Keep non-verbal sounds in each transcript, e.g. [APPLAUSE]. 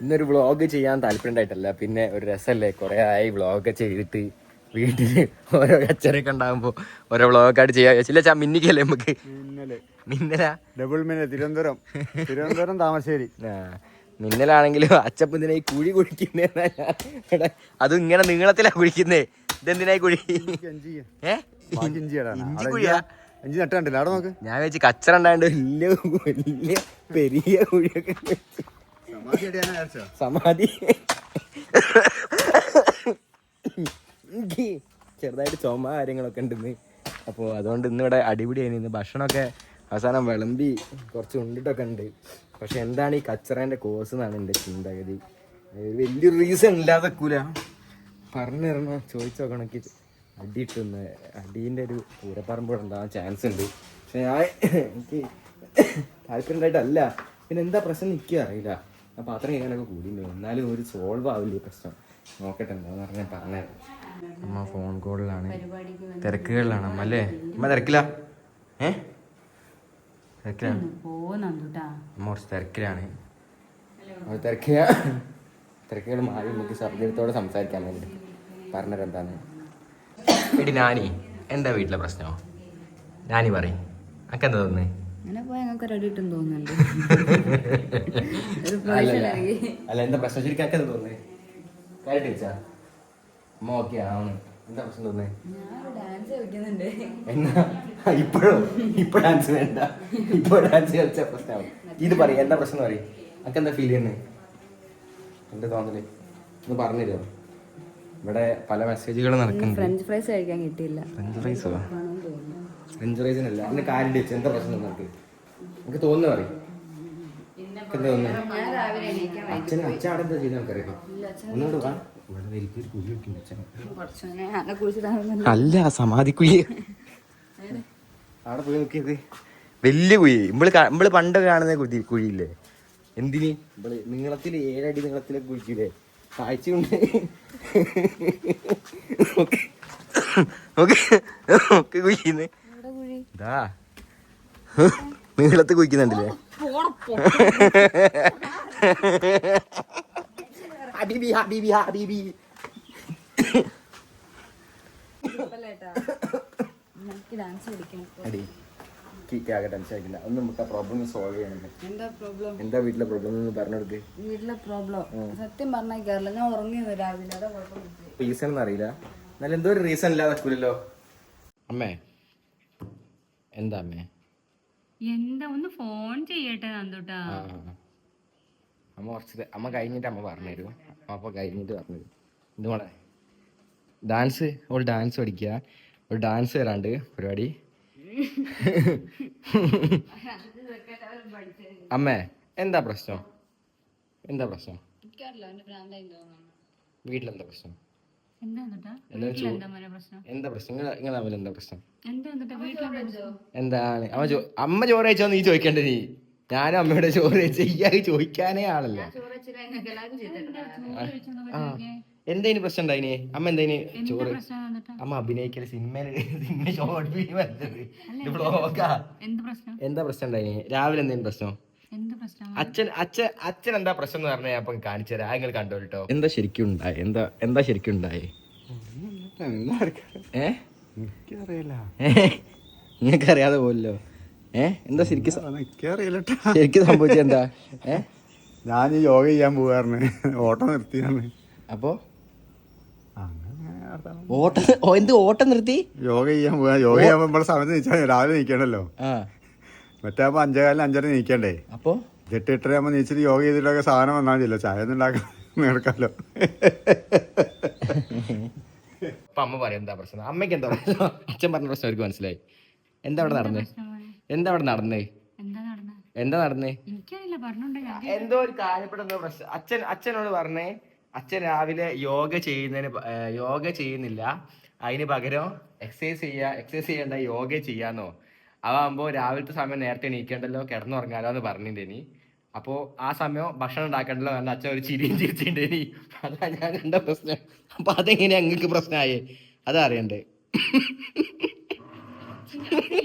ഇന്നൊരു വ്ളോഗ് ചെയ്യാൻ താല്പര്യം ഉണ്ടായിട്ടല്ല പിന്നെ ഒരു രസമല്ലേ കുറേ ആയി വ്ളോഗ് ചെയ്തിട്ട് വീട്ടിൽ ഓരോ കച്ചറയൊക്കെ ഉണ്ടാകുമ്പോൾ ഓരോ വ്ളോഗായിട്ട് ചെയ്യാൻ ചില ചാ മിന്നിക്കല്ലേ നമുക്ക്? മിന്നൽ. ഡബിൾ മിന്നൽ തിരുവനന്തപുരം. തിരുവനന്തപുരം താമരശ്ശേരി. മിന്നലാണെങ്കിലും അച്ചപ്പന്തിനാ ഇതിനായി കുഴി കുഴിക്കുന്നേ അതും ഇങ്ങനെ നീളത്തിലാ കുഴിക്കുന്നേ. ഇതെന്തിനായി കുഴി? ഇഞ്ചി കുഴിയാ? നട്ടുണ്ടില്ല അവിടെ നോക്ക്. ഞാൻ വെച്ച് കച്ചറ ഉണ്ടായത് വലിയ വലിയ പെരിയ കുഴിയൊക്കെ സമാധി. ചെറുതായിട്ട് ചുമ കാര്യങ്ങളൊക്കെ ഉണ്ടെന്ന്. അപ്പോൾ അതുകൊണ്ട് ഇന്നിവിടെ അടിപിടിയായി ഇന്ന് ഭക്ഷണമൊക്കെ അവസാനം വിളമ്പി കുറച്ച് ഉണ്ടിട്ടൊക്കെ ഉണ്ട്. പക്ഷെ എന്താണ് ഈ കച്ചറേന്റെ കോഴ്സ് എന്നാണ് എന്റെ ചിന്താഗതി വലിയൊരു റീസൺ ഇല്ലാതെ കൂല പറഞ്ഞു തരണോ ചോദിച്ചു നോക്കണമെങ്കിൽ അടിയിട്ടുന്ന് അടീന്റെ ഒരു പൂരപ്പറമ്പ് ഇവിടെ ഉണ്ടാവാൻ ചാൻസ് ഉണ്ട്. പക്ഷെ ഞാൻ എനിക്ക് താല്പര്യം ഉണ്ടായിട്ടല്ല പിന്നെ എന്താ പ്രശ്നം നിൽക്കുക അറിയില്ല. ആ പാത്രം ചെയ്യാനൊക്കെ കൂടിയിരുന്നു എന്നാലും ഒരു സോൾവ് ആവില്ല പ്രശ്നം. നോക്കട്ടെ എന്താന്ന് പറഞ്ഞാൽ പറഞ്ഞത് അമ്മ ഫോൺ കോളിലാണ് തിരക്കുകളിലാണ് അമ്മ അല്ലേ? അമ്മ തിരക്കില്ല ഏ? തിരക്കിലാണ്. അമ്മ കുറച്ച് തിരക്കിലാണ്. അത് തിരക്കില്ല തിരക്കുകൾ മാറി നമുക്ക് സർജനത്തോടെ സംസാരിക്കാൻ വേണ്ടി. പറഞ്ഞത് എന്താണ് എടി നാനി എന്താ വീട്ടിലെ പ്രശ്നമോ? നാനി പറയും. അക്കെന്താ തോന്നുന്നത് തോന്നുന്നേ? അങ്ങനെ പോയാൽ ഞങ്ങൾക്ക് റെഡി ഇട്ടും തോന്നുന്നുണ്ട്. ഒരു അല്ലല്ല. അല്ല എന്താ പ്രശ്നം? ശരിക്കും അനക്ക് എന്താ തോന്നുന്നേ? കാര്യം വെച്ചാ അമ്മ ഓക്കെ ആണ്. എന്താ പ്രശ്നം തോന്നേ ഡാൻസ് കളിക്കുന്നുണ്ട്. എന്നാ? ഇപ്പോഴോ ഇപ്പൊ ഡാൻസ് വേണ്ട. ഇപ്പൊ ഡാൻസ് പ്രശ്നമാവും ഇത് പറയും എന്താ പ്രശ്നം പറയും. അക്ക എന്താ ഫീൽ ചെയ്യുന്നത് എന്താ തോന്നൽ? ഒന്ന് പറഞ്ഞുതരുമോ ഇവിടെ പല മെസ്സേജുകൾ നടക്കുന്നു ഫ്രഞ്ച് ഫ്രൈസ് കഴിക്കാൻ കിട്ടിയില്ല. ഫ്രഞ്ച് ഫ്രൈസോ ആണെന്ന് അല്ല അതിന് കാര്യം വെച്ച് എന്താ പ്രശ്നം നമുക്ക് നമുക്ക് തോന്നുന്നു പറയും. എന്താ തോന്നുന്നു? അച്ഛൻ അച്ഛൻ അവിടെ എന്താ ചെയ്ത് നമുക്കറിയാം. ഒന്നുകൂടെ വാ. അല്ല സമാധി കുഴി. അവിടെ പോയി നോക്കിയത്. വലിയ കുഴി. ഇമ്പൾ ഇമ്പൾ പണ്ട് കാണുന്ന കുഴി കുഴിയില്ലേ? എന്തിന്? ഇമ്പൾ നീളത്തിൽ ഏഴടി നീളത്തിലെ കുഴിക്കില്ലേ കാഴ്ചയുണ്ട് നോക്ക്. ഓക്കെ. ഓക്കെ. കുഴിക്കുന്ന് ഇവിടെ കുഴി ഇതാ നീളത്ത് കുഴിക്കുന്നുണ്ടല്ലേ? ഹബീബി ഹബീബി ഹബീബി. അടി ആകെ ടെൻഷൻ ആക്കില്ല ഒന്ന് നമുക്ക് ആ പ്രോബ്ലം സോൾവ് ചെയ്യണം. എന്താ പ്രോബ്ലം എന്താ വീട്ടിലെ പ്രോബ്ലം എന്ന് വീട്ടിലെ പ്രോബ്ലം സത്യം പറഞ്ഞാൽ കേരള ഞാൻ ഉറങ്ങിയത് രാവിലെ. അതാ കുഴപ്പം. പറ്റി. റീസൺ ഒന്നും അറിയില്ല എന്നാലും എന്തോ ഒരു റീസൺ ഇല്ലാതെ അമ്മേ എന്താ അമ്മേ എന്താ ഒന്ന് ഫോൺ ചെയ്യട്ടെ നന്ദുട്ടാ. അമ്മ കുറച്ച് അമ്മ കഴിഞ്ഞിട്ട് അമ്മ പറഞ്ഞു തരും അമ്മ അപ്പോൾ കഴിഞ്ഞിട്ട് പറഞ്ഞു ഇത് മോളെ ഡാൻസ് ഓൾ ഡാൻസ് പഠിക്കുക ഒരു ഡാൻസ് വരാണ്ട് പരിപാടി. അമ്മേ എന്താ പ്രശ്നം? എന്താ പ്രശ്നം? വീട്ടിലെന്താ പ്രശ്നം? [LAUGHS] എന്താ പ്രശ്നം? എന്താ പ്രശ്നം? നിങ്ങൾ തമ്മിൽ എന്താ എന്താണ്? അമ്മ അമ്മ ചോറ് കഴിച്ചോ നീ ചോദിക്കണ്ടേ നീ. ഞാനും അമ്മയുടെ ചോറ് കഴിച്ച ഇയാൾക്ക് ചോദിക്കാനേ ആണല്ലോ എന്തേനു ആ. പ്രശ്നം ഉണ്ടായിന്? അമ്മ എന്തേന് ചോറ്? അമ്മ അഭിനയിക്കൽ സിനിമയിൽ സിനിമ ഷോർട്ട് ഫിലിം എന്താ പ്രശ്നം? ഉണ്ടായിന്? രാവിലെ എന്തേലും പ്രശ്നം? അച്ഛൻ അച്ഛൻ അച്ഛൻ എന്താ പ്രശ്നം എന്ന് പറഞ്ഞാൽ അപ്പം കാണിച്ചു തരാം. നിങ്ങൾ കണ്ടോ കേട്ടോ എന്താ ശരിക്കും ഉണ്ടായി? എന്താ എന്താ ശരിക്കും ഉണ്ടായി? എനിക്കറിയില്ല. നിങ്ങൾക്ക് അറിയാതെ പോലല്ലോ ഏ? എന്താ ശരിക്കും എനിക്കറിയില്ല ശരിക്കും സംഭവിച്ചത് എന്താ? ഏ? ഞാൻ യോഗ ചെയ്യാൻ പോകാറുണ്ട് ഓട്ടം നിർത്തിയാണ് അപ്പോ. ഓട്ടം ഓ, എന്ത് ഓട്ടം നിർത്തി? യോഗ ചെയ്യാൻ പോവാ. യോഗ ചെയ്യാൻ നമ്മുടെ സമയത്ത് നീച്ചാൽ രാവിലെ നിൽക്കണല്ലോ ആ. മറ്റേ അപ്പൊ അഞ്ചേകാലിന് അഞ്ചര നീക്കണ്ടേ? അപ്പോ? എട്ട് എട്ടരയാകുമ്പോ നീച്ചിട്ട് യോഗ ചെയ്തിട്ടൊക്കെ സാധനം വന്നാൽ മതിയല്ലോ ചായ ഒന്നും ഉണ്ടാക്കാൻ [LAUGHS] അപ്പൊ അമ്മ പറയും എന്താ പ്രശ്നം? അമ്മയ്ക്ക് എന്താ പ്രശ്നം? അച്ഛൻ പറഞ്ഞ പ്രശ്നം അവർക്ക് മനസ്സിലായി. എന്താ അവിടെ നടന്നേ? എന്താ അവിടെ നടന്നേ? എന്താ നടന്ന? എന്താ നടന്നേ? എനിക്കറിയില്ല പറഞ്ഞോണ്ട് ഞാൻ എന്തോ ഒരു കാര്യപ്പെടുന്ന പ്രശ്നം. അച്ഛൻ അച്ഛനോട് പറഞ്ഞേ അച്ഛൻ രാവിലെ യോഗ ചെയ്യുന്നതിന് യോഗ ചെയ്യുന്നില്ല. അതിന് പകരം എക്സസൈസ് ചെയ്യാ എക്സസൈസ് ചെയ്യേണ്ട യോഗ ചെയ്യാന്നോ? അതാകുമ്പോൾ രാവിലത്തെ സമയം നേരത്തെ എണീക്കേണ്ടല്ലോ കിടന്നുറങ്ങാലോ എന്ന് പറഞ്ഞിട്ടുണ്ടേനി അപ്പോൾ ആ സമയം ഭക്ഷണം ഉണ്ടാക്കണ്ടല്ലോ എന്റെ അച്ഛൻ ഒരു ചിരിയും ചിരിച്ചിട്ടുണ്ടേനി അതാ ഞാൻ എന്റെ പ്രശ്നം. അപ്പൊ അതെങ്ങനെ അങ്ങക്ക് പ്രശ്നമായേ അതാ അറിയണ്ടേ?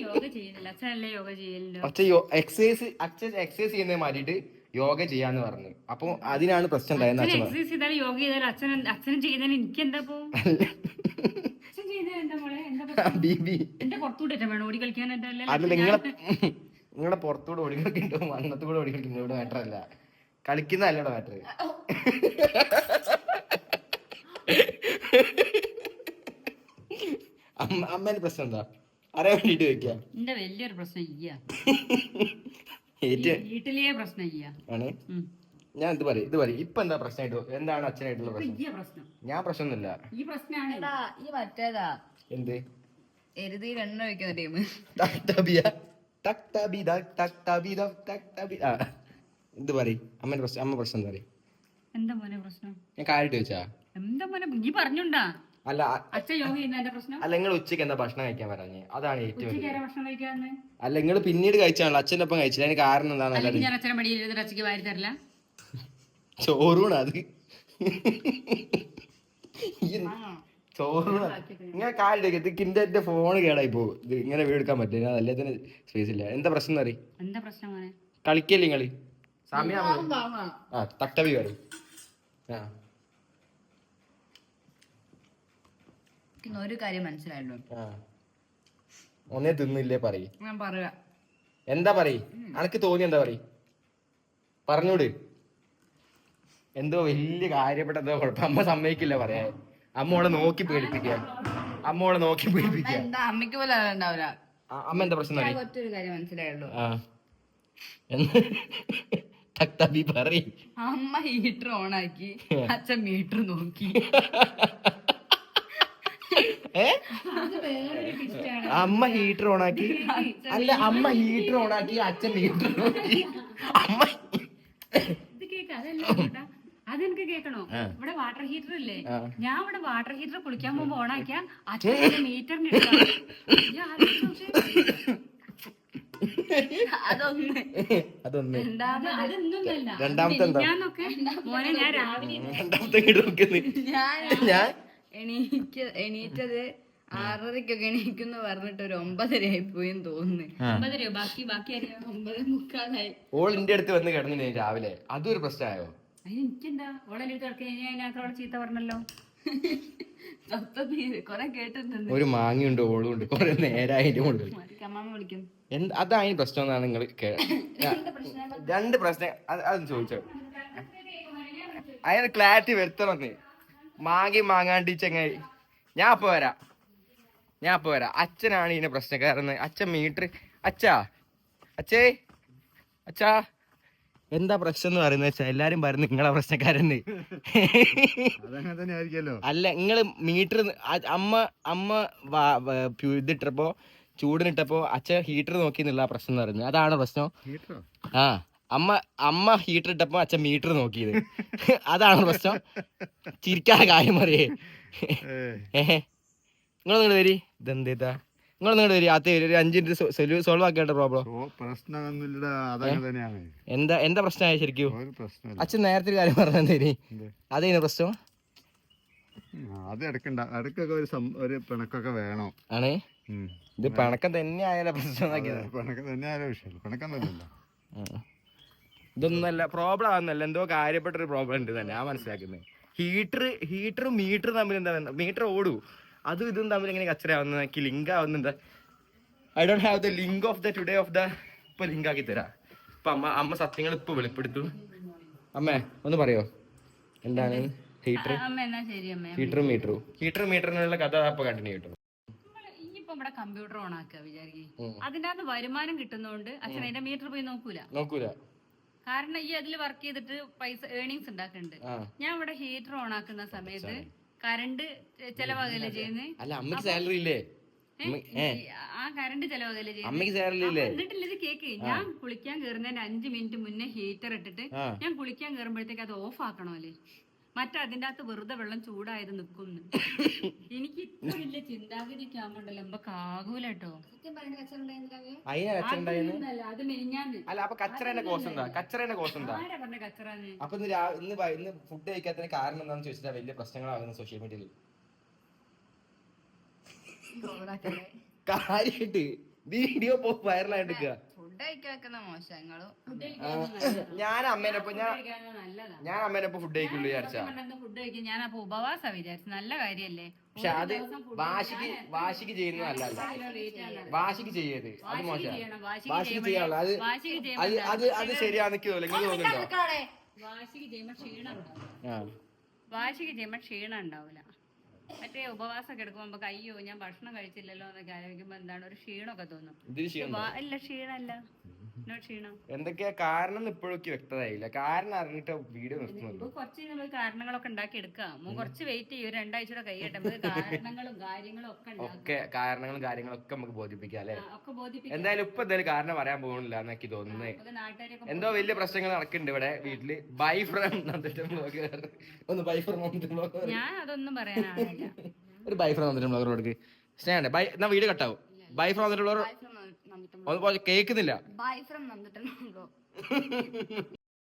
യോഗ ചെയ്യുന്നില്ല? അച്ഛനല്ലേ യോഗ ചെയ്യല്ലോ അച്ഛൻ എക്സസൈസ് അച്ഛൻ എക്സസൈസ് ചെയ്യുന്നതിന് മാറ്റിയിട്ട് യോഗ ചെയ്യാന്ന് പറഞ്ഞു. അപ്പൊ അതിനാണ് പ്രശ്നം ഉണ്ടായത് അച്ഛൻ അച്ഛൻ. എക്സസൈസ് ചെയ്താലും യോഗ ചെയ്താൽ അച്ഛൻ ചെയ്താലും എനിക്ക് എന്താ പോ അച്ഛൻ ചെയ്താൽ എന്താ മോളെ എന്താ പ്രശ്നം? ബീബി എന്റെ പുറത്തൂടെ വേണം. ഓടി കളിക്കാനായിട്ടല്ലേ അല്ല? നിങ്ങളെ നിങ്ങളെ പുറത്തൂടെ ഓടി കളിക്കുന്നുണ്ടോ കൂടെ ഓടി കളിക്കുന്നു ഇവിടെ മാറ്റർ അല്ല. കളിക്കുന്നതല്ല ഇവിടെ മാറ്റർ അമ്മ അമ്മേന്റെ പ്രശ്നം എന്താ? അറിയാൻ വേണ്ടിട്ട് വെക്കാം എന്റെ വലിയൊരു പ്രശ്നം വീട്ടിലേ പ്രശ്നം ആണ്. ഞാൻ ഇത് പറയും ഇത് പറയും. ഇപ്പൊ എന്താ പ്രശ്നമായിട്ട് എന്താണ് അച്ഛനായിട്ടുള്ള പ്രശ്നം? ഞാൻ പ്രശ്നമൊന്നുമില്ല. ഈ പ്രശ്നമാണ് എടാ ഈ മറ്റേതാ? എന്ത്? എരുതിയിൽ എണ്ണ ഒഴിക്കുന്ന ടീം. ടക് ടബിയ. ടക് ടബി ദ ടക് ടബി ദ ടക് ടബി. ആ. എന്ത് പറയും? അമ്മേന്റെ പ്രശ്നം അമ്മ പ്രശ്നം എന്താ പറയും. എന്താ മോനെ പ്രശ്നം? ഞാൻ കാര്യമായിട്ട് ചോദിച്ചാ? എന്താ മോനെ നീ പറഞ്ഞുണ്ടാ? അല്ല അ- അച്ഛൻ യോഗ പ്രശ്നം? അല്ല നിങ്ങൾ ഉച്ചയ്ക്ക് എന്താ ഭക്ഷണം കഴിക്കാൻ പറഞ്ഞേ? അതാണ് ഏറ്റവും ഉച്ചയ്ക്ക് വലിയ ആരാ ഭക്ഷണം കഴിക്കാന്ന് അല്ല നിങ്ങൾ പിന്നീട് കഴിച്ചാണല്ലോ. അച്ഛന്റെ ഒപ്പം കഴിച്ചില്ല. അതിന് കാരണം എന്താണെന്നല്ല അല്ലെങ്കിൽ ഞാൻ അച്ഛനെ മടിയിൽ ഇരുന്നിട്ട് അച്ഛക്ക് വാരി തരില്ല. ചോറൂണ് അത് ചോറൂണ് ഇങ്ങനെ കാര്യം കിന്റെ എന്റെ ഫോൺ കേടായി പോകും. ഇത് ഇങ്ങനെ വീടെടുക്കാൻ പറ്റില്ല ഞാൻ എല്ലാത്തിനും സ്പേസ് ഇല്ല. എന്താ പ്രശ്നം എന്ന് അറിയും എന്താ പ്രശ്നം മോനെ? കളിക്കല്ലേ നിങ്ങൾ? സമയം ആ തട്ടവി വരും ആ. ഒരു കാര്യം മനസ്സിലായല്ലോ ഒന്നേ തിന്നില്ലേ പറയും. ഞാൻ പറയാ. എന്താ പറയ്? അനക്ക് തോന്നി എന്താ പറയ്? പറഞ്ഞൂട് എന്തോ വലിയ കാര്യപ്പെട്ട എന്തോ കുഴപ്പം. അമ്മ സമ്മതിക്കില്ല പറയാൻ. അമ്മോളെ നോക്കി പേടിപ്പിക്കുക. അമ്മോളെ നോക്കി പേടിപ്പിക്കുക. എന്താ? അമ്മയ്ക്ക് പോലെ ഉണ്ടാവില്ല അമ്മ എന്താ പ്രശ്നം ഒറ്റൊരു കാര്യം മനസ്സിലായുള്ളൂ. തക്തബി [LAUGHS] അമ്മ ഹീറ്റർ ഓൺ ആക്കി അച്ഛൻ മീറ്റർ നോക്കി. അമ്മ ഹീറ്റർ ഓൺ ആക്കി. അല്ല അമ്മ ഹീറ്റർ ഓൺ ആക്കി അച്ഛൻ മീറ്റർ നോക്കി. അമ്മ ഇത് അതല്ല [LAUGHS] അതെനിക്ക് കേക്കണോ ഇവിടെ വാട്ടർ ഹീറ്റർ ഇല്ലേ? ഞാൻ ഇവിടെ വാട്ടർ ഹീറ്റർ കുളിക്കാൻ പോകുമ്പോ ഓണാക്കിയ അച്ഛൻ മീറ്ററിന് രണ്ടാമത്തെ മോനെ ഞാൻ രാവിലെ ഞാൻ [LAUGHS] എണീക്ക എണീറ്റത് ആറരക്കൊക്കെ എണീക്കുന്നു പറഞ്ഞിട്ട് ഒരു ഒമ്പതരയായി പോയി തോന്നുന്നു. ബാക്കി ബാക്കി ഒമ്പത് മുക്കാലായി. ഓൾ ഇന്ത്യ അടുത്ത് വന്ന് കിടന്നില്ലേ രാവിലെ? അതൊരു ഒരു പ്രശ്നമായോ? അതിന് എനിക്കെന്താ? ഓളെ ഞാൻ അതിനകത്ത് അവളെ ചീത്ത പറഞ്ഞല്ലോ? കൊറേ കേട്ടിട്ടുണ്ട്. ഒരു മാങ്ങയുണ്ട് ഓളും ഉണ്ട് കൊറേ നേരായി അതിന്റെ മുകളിൽ. അമ്മ വിളിക്കും. പ്രശ്നം എന്നാണ് നിങ്ങൾ [LAUGHS] രണ്ട് പ്രശ്നം അത് ചോദിച്ചോ. അതിന് ക്ലാരിറ്റി വരുത്തണമെന്ന് മാങ്ങി മാങ്ങാണ്ടി ചങ്ങായി. ഞാൻ അപ്പൊ വരാ. ഞാൻ അപ്പൊ വരാ. അച്ഛനാണ് ഇതിന്റെ പ്രശ്നക്കാരെന്ന് അച്ഛൻ മീറ്റർ അച്ഛാ. അച്ഛേ. അച്ഛാ. എന്താ പ്രശ്നം എന്ന് പറയുന്നത് വെച്ചാൽ എല്ലാരും പറയുന്നത് നിങ്ങളെ പ്രശ്നക്കാരെന്ന്. അതങ്ങനെ തന്നെ അല്ല നിങ്ങൾ മീറ്റർ അമ്മ അമ്മ ഇതിട്ടപ്പോ ചൂടിനിട്ടപ്പോ അച്ഛൻ ഹീറ്റർ നോക്കി എന്നുള്ള പ്രശ്നം എന്ന് പറയുന്നത്. അതാണ് പ്രശ്നം? ആ അമ്മ അമ്മ ഹീറ്റർ ഇട്ടപ്പോ അച്ഛൻ മീറ്റർ നോക്കിയത്. അതാണ് പ്രശ്നം? ചിരിക്കാതെ കാര്യം പറയേ. ഏഹ് നിങ്ങൾ നിങ്ങൾ വരി? ഇതെന്തേതാ? നിങ്ങൾ നിങ്ങോട്ട് വരി അത് ഒരു അഞ്ചിന്റെ സോൾവ് ആക്കേണ്ട പ്രോബ്ലം എന്താ എന്താ പ്രശ്നമായ ശരിക്കും? അച്ഛൻ നേരത്തെ കാര്യം പറഞ്ഞു തരി പ്രശ്നം? അത് ഇടയ്ക്കൊക്കെ ഒരു ഒരു പിണക്കൊക്കെ വേണം. ആണേ? ഇത് പിണക്കം തന്നെ ആയാലും പ്രശ്നം പിണക്കം തന്നെയാലോ വിഷയം. പിണക്കം തന്നെയല്ല. ഇതൊന്നല്ല പ്രോബ്ലം ആവുന്നല്ല എന്തോ കാര്യപ്പെട്ട ഒരു പ്രോബ്ലം ഉണ്ട് തന്നെ. ഞാൻ മനസ്സിലാക്കുന്നത് ഹീറ്റർ ഹീറ്ററും മീറ്ററും തമ്മിൽ എന്താ മീറ്റർ ഓടൂ. അതും ഇതും തമ്മിൽ എങ്ങനെ കച്ചറയാവുന്ന എനിക്ക് ലിങ്ക് ആവുന്നുണ്ട്. I don't have the link of the today of the ഇപ്പൊ ലിങ്ക് ആക്കി തരാം. ഇപ്പൊ അമ്മ അമ്മ സത്യങ്ങൾ ഇപ്പൊ വെളിപ്പെടുത്തു. അമ്മേ ഒന്ന് പറയോ? എന്താണ്? ഹീറ്റർ? ഹീറ്ററും മീറ്ററും. ഹീറ്ററും മീറ്ററിനുള്ള കഥ അപ്പൊ കണ്ടിന്യൂ കിട്ടും ഇനിയിപ്പോ ഇവിടെ കമ്പ്യൂട്ടർ ഓൺ ആക്കുക വിചാരിക്കും. ഉം. അതിന്റെ അകത്ത് വരുമാനം കിട്ടുന്നോണ്ട് അച്ഛൻ അതിന്റെ മീറ്റർ പോയി നോക്കൂല. നോക്കൂല. കാരണം ഈ അതിൽ വർക്ക് ചെയ്തിട്ട് പൈസ ഏണിങ്സ് ഉണ്ടാക്കുന്നുണ്ട് ഞാൻ ഇവിടെ ഹീറ്റർ ഓൺ ആക്കുന്ന സമയത്ത് കറണ്ട് ചെലവാകല്ലേ ചെയ്യുന്നത് അല്ല അമ്മയ്ക്ക് സാലറി ഇല്ലേ? ആ കറണ്ട് ചെലവാകല്ലേ ചെയ്യുന്നത് എന്നിട്ടില്ല ഇത് കേക്ക്? ഞാൻ കുളിക്കാൻ കയറുന്നതിന്റെ അഞ്ചു മിനിറ്റ് മുന്നേ ഹീറ്റർ ഇട്ടിട്ട് ഞാൻ കുളിക്കാൻ കയറുമ്പോഴത്തേക്ക് അത് ഓഫ് ആക്കണമല്ലേ മറ്റേ അതിന്റെ അകത്ത് വെറുതെ വെള്ളം ചൂടായത് നിൽക്കുന്നു. എനിക്ക് ഇത്ര വലിയ ചിന്താഗതിയൊക്കെ ആവുമ്പോണ്ടല്ലോ കാകൂല കേട്ടോ അത് മെലിഞ്ഞാന്ന് അല്ല അപ്പൊ കച്ചറേന്റെ കോസ് എന്താ? കച്ചറേന്റെ കോസ് എന്താ? ആരാ പറഞ്ഞ കച്ചറാന്ന്? അപ്പൊ ഇന്ന് രാ- ഇന്ന് വൈ- ഇന്ന് ഫുഡ് കഴിക്കാത്തതിന് കാരണം എന്താണെന്ന് ചോദിച്ചാൽ വലിയ പ്രശ്നങ്ങളാകുന്നു സോഷ്യൽ മീഡിയയിൽ കാര്യമായിട്ട് വീഡിയോ വൈറലായിട്ട് ഫുഡ് കഴിക്കാക്കുന്ന മോശങ്ങളും ഞാൻ അമ്മേനൊപ്പം ഞാൻ ഞാൻ അമ്മേനൊപ്പം ഫുഡ് കഴിക്കുള്ളൂ വിചാരിച്ചാ. ഫുഡ് കഴിക്കും. ഞാൻ അപ്പൊ ഉപവാസ വിചാരിച്ചു നല്ല കാര്യല്ലേ? പക്ഷെ അത് വാശിക്ക് വാശിക്ക് ചെയ്യുന്നതല്ല അല്ല വാശിക്ക് ചെയ്യരുത്. അത് മോശം. ചെയ്യണം. വാശിക്ക് ചെയ്യാനുള്ള അത് അത് അത് അത് ശരിയാണെന്ന് തോന്നുന്നുണ്ടോ? വാശിക്ക് ചെയ്യുമ്പോ ക്ഷീണം ആ. വാശിക്ക് ചെയ്യുമ്പോ ക്ഷീണം ഉണ്ടാവില്ല. മറ്റേ ഉപവാസം കിടക്കുമ്പോ നമുക്ക് അയ്യോ ഞാൻ ഭക്ഷണം കഴിച്ചില്ലല്ലോ എന്നൊക്കെ ആലോചിക്കുമ്പോ എന്താണ് ഒരു ക്ഷീണമൊക്കെ തോന്നും. ഇല്ല ക്ഷീണമല്ല. എന്തൊക്കെയാ കാരണം ഇപ്പോഴൊക്കെ വ്യക്തതയില്ല. കാരണം അറിഞ്ഞിട്ട് വീഡിയോ നിർത്തുന്നുള്ളൂ. കുറച്ച് നമ്മൾ കാരണങ്ങളൊക്കെ ഉണ്ടാക്കി എടുക്കാം. കുറച്ച് വെയിറ്റ് ചെയ്യും രണ്ടാഴ്ചയുടെ നമുക്ക് കാരണങ്ങളും കാര്യങ്ങളും ഒക്കെ ഒക്കെ കാരണങ്ങളും കാര്യങ്ങളൊക്കെ നമുക്ക് ബോധിപ്പിക്കാം അല്ലെ? ഒക്കെ എന്തായാലും ഇപ്പൊ എന്തായാലും കാരണം പറയാൻ പോകുന്നില്ല എന്നൊക്കെ തോന്നുന്നത് എന്തോ വലിയ പ്രശ്നങ്ങൾ നടക്കുന്നുണ്ട് ഇവിടെ വീട്ടിൽ. ബൈ ഫ്രം ഒന്ന് ബൈ ഫ്രം ഞാൻ അതൊന്നും പറയാനാണില്ല ഒരു ബൈ ഫ്രം ബ്ലോഗർ കൊടുക്ക്. സ്നേഹം ബൈ എന്നാ വീട് കട്ടാവും ബൈ ഫ്രം കേൾക്കുന്നില്ല. Bye from നന്ദിട്ടും